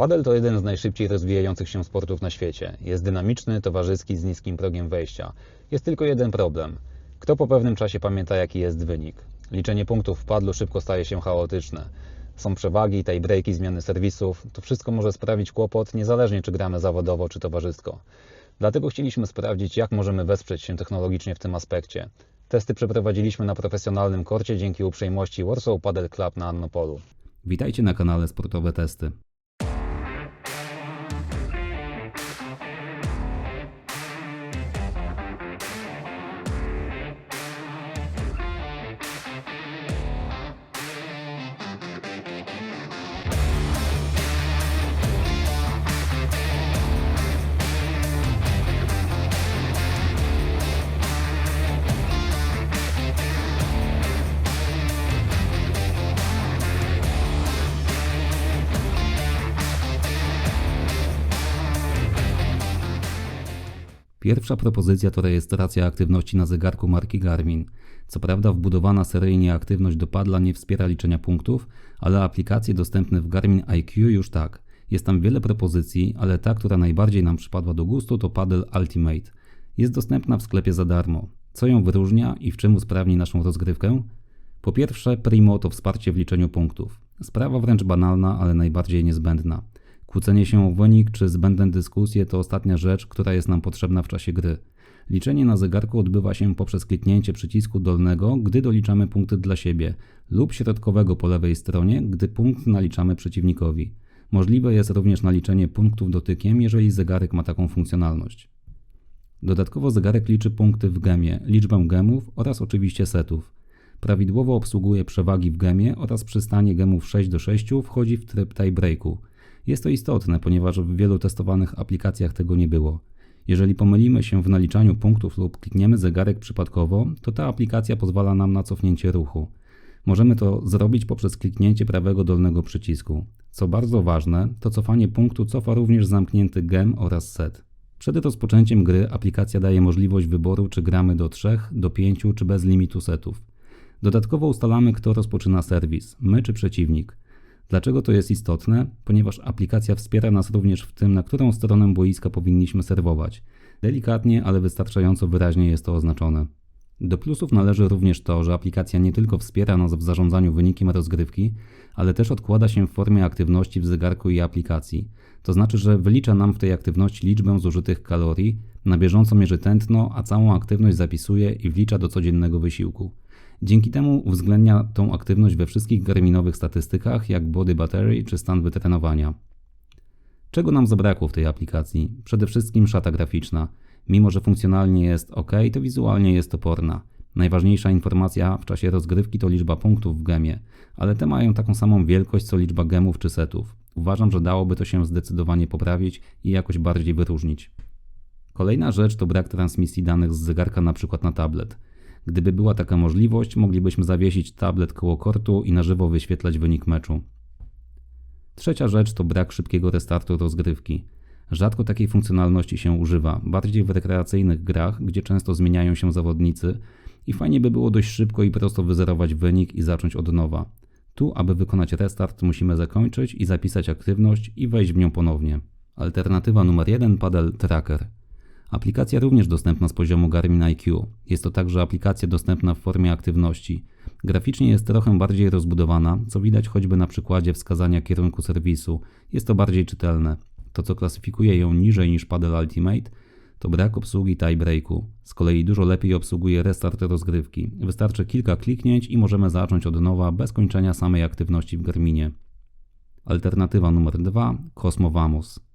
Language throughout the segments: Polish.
Padel to jeden z najszybciej rozwijających się sportów na świecie. Jest dynamiczny, towarzyski, z niskim progiem wejścia. Jest tylko jeden problem. Kto po pewnym czasie pamięta, jaki jest wynik? Liczenie punktów w padlu szybko staje się chaotyczne. Są przewagi, tiebreaki, zmiany serwisów. To wszystko może sprawić kłopot, niezależnie czy gramy zawodowo, czy towarzysko. Dlatego chcieliśmy sprawdzić, jak możemy wesprzeć się technologicznie w tym aspekcie. Testy przeprowadziliśmy na profesjonalnym korcie dzięki uprzejmości Warsaw Padel Club na Annopolu. Witajcie na kanale Sportowe Testy. Pierwsza propozycja to rejestracja aktywności na zegarku marki Garmin. Co prawda wbudowana seryjnie aktywność do padla nie wspiera liczenia punktów, ale aplikacje dostępne w Garmin IQ już tak. Jest tam wiele propozycji, ale ta, która najbardziej nam przypadła do gustu to Paddle Ultimate. Jest dostępna w sklepie za darmo. Co ją wyróżnia i w czym usprawni naszą rozgrywkę? Po pierwsze, Primo to wsparcie w liczeniu punktów. Sprawa wręcz banalna, ale najbardziej niezbędna. Kłócenie się o wynik czy zbędne dyskusje to ostatnia rzecz, która jest nam potrzebna w czasie gry. Liczenie na zegarku odbywa się poprzez kliknięcie przycisku dolnego, gdy doliczamy punkty dla siebie, lub środkowego po lewej stronie, gdy punkt naliczamy przeciwnikowi. Możliwe jest również naliczenie punktów dotykiem, jeżeli zegarek ma taką funkcjonalność. Dodatkowo zegarek liczy punkty w gemie, liczbę gemów oraz oczywiście setów. Prawidłowo obsługuje przewagi w gemie oraz przy stanie gemów 6 do 6 wchodzi w tryb tiebreaku. Jest to istotne, ponieważ w wielu testowanych aplikacjach tego nie było. Jeżeli pomylimy się w naliczaniu punktów lub klikniemy zegarek przypadkowo, to ta aplikacja pozwala nam na cofnięcie ruchu. Możemy to zrobić poprzez kliknięcie prawego dolnego przycisku. Co bardzo ważne, to cofanie punktu cofa również zamknięty gem oraz set. Przed rozpoczęciem gry aplikacja daje możliwość wyboru, czy gramy do 3, do 5 czy bez limitu setów. Dodatkowo ustalamy, kto rozpoczyna serwis, my czy przeciwnik. Dlaczego to jest istotne? Ponieważ aplikacja wspiera nas również w tym, na którą stronę boiska powinniśmy serwować. Delikatnie, ale wystarczająco wyraźnie jest to oznaczone. Do plusów należy również to, że aplikacja nie tylko wspiera nas w zarządzaniu wynikiem rozgrywki, ale też odkłada się w formie aktywności w zegarku i aplikacji. To znaczy, że wylicza nam w tej aktywności liczbę zużytych kalorii, na bieżąco mierzy tętno, a całą aktywność zapisuje i wlicza do codziennego wysiłku. Dzięki temu uwzględnia tą aktywność we wszystkich garminowych statystykach, jak body battery czy stan wytrenowania. Czego nam zabrakło w tej aplikacji? Przede wszystkim szata graficzna. Mimo, że funkcjonalnie jest ok, to wizualnie jest toporna. Najważniejsza informacja w czasie rozgrywki to liczba punktów w gemie, ale te mają taką samą wielkość co liczba gemów czy setów. Uważam, że dałoby to się zdecydowanie poprawić i jakoś bardziej wyróżnić. Kolejna rzecz to brak transmisji danych z zegarka np. na tablet. Gdyby była taka możliwość, moglibyśmy zawiesić tablet koło kortu i na żywo wyświetlać wynik meczu. Trzecia rzecz to brak szybkiego restartu rozgrywki. Rzadko takiej funkcjonalności się używa, bardziej w rekreacyjnych grach, gdzie często zmieniają się zawodnicy i fajnie by było dość szybko i prosto wyzerować wynik i zacząć od nowa. Tu, aby wykonać restart, musimy zakończyć i zapisać aktywność i wejść w nią ponownie. Alternatywa numer 1 Paddle Tracker. Aplikacja również dostępna z poziomu Garmin IQ. Jest to także aplikacja dostępna w formie aktywności. Graficznie jest trochę bardziej rozbudowana, co widać choćby na przykładzie wskazania kierunku serwisu. Jest to bardziej czytelne. To, co klasyfikuje ją niżej niż Paddle Ultimate, to brak obsługi tiebreaku. Z kolei dużo lepiej obsługuje restart rozgrywki. Wystarczy kilka kliknięć i możemy zacząć od nowa bez kończenia samej aktywności w Garminie. Alternatywa numer 2 Cosmo Vamos.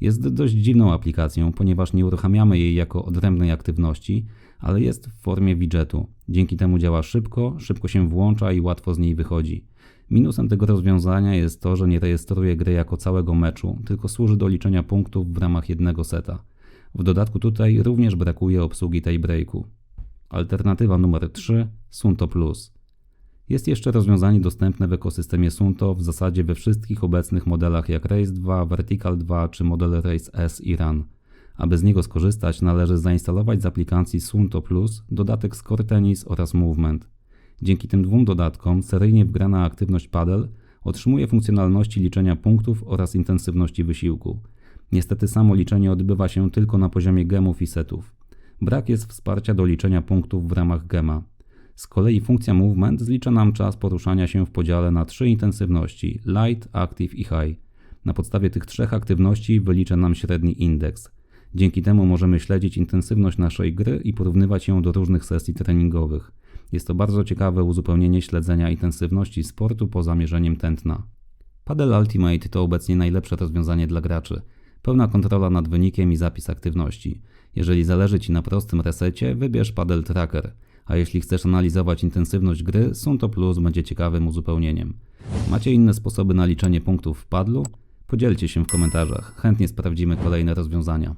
Jest dość dziwną aplikacją, ponieważ nie uruchamiamy jej jako odrębnej aktywności, ale jest w formie widgetu. Dzięki temu działa szybko, szybko się włącza i łatwo z niej wychodzi. Minusem tego rozwiązania jest to, że nie rejestruje gry jako całego meczu, tylko służy do liczenia punktów w ramach jednego seta. W dodatku tutaj również brakuje obsługi tiebreaku. Alternatywa numer 3 Sunto Plus. Jest jeszcze rozwiązanie dostępne w ekosystemie Sunto w zasadzie we wszystkich obecnych modelach jak Race 2, Vertical 2 czy model Race S i Run. Aby z niego skorzystać, należy zainstalować z aplikacji Sunto Plus dodatek Score Tennis oraz Movement. Dzięki tym dwóm dodatkom seryjnie wgrana aktywność paddle Otrzymuje funkcjonalności liczenia punktów oraz intensywności wysiłku. Niestety samo liczenie odbywa się tylko na poziomie gemów i setów. Brak jest wsparcia do liczenia punktów w ramach gema. Z kolei funkcja Movement zlicza nam czas poruszania się w podziale na trzy intensywności Light, Active i High. Na podstawie tych trzech aktywności wylicza nam średni indeks. Dzięki temu możemy śledzić intensywność naszej gry i porównywać ją do różnych sesji treningowych. Jest to bardzo ciekawe uzupełnienie śledzenia intensywności sportu po zamierzeniem tętna. Padel Ultimate to obecnie najlepsze rozwiązanie dla graczy. Pełna kontrola nad wynikiem i zapis aktywności. Jeżeli zależy Ci na prostym resecie, wybierz Padel Tracker, a jeśli chcesz analizować intensywność gry, Sunto Plus będzie ciekawym uzupełnieniem. Macie inne sposoby na liczenie punktów w padlu? Podzielcie się w komentarzach, chętnie sprawdzimy kolejne rozwiązania.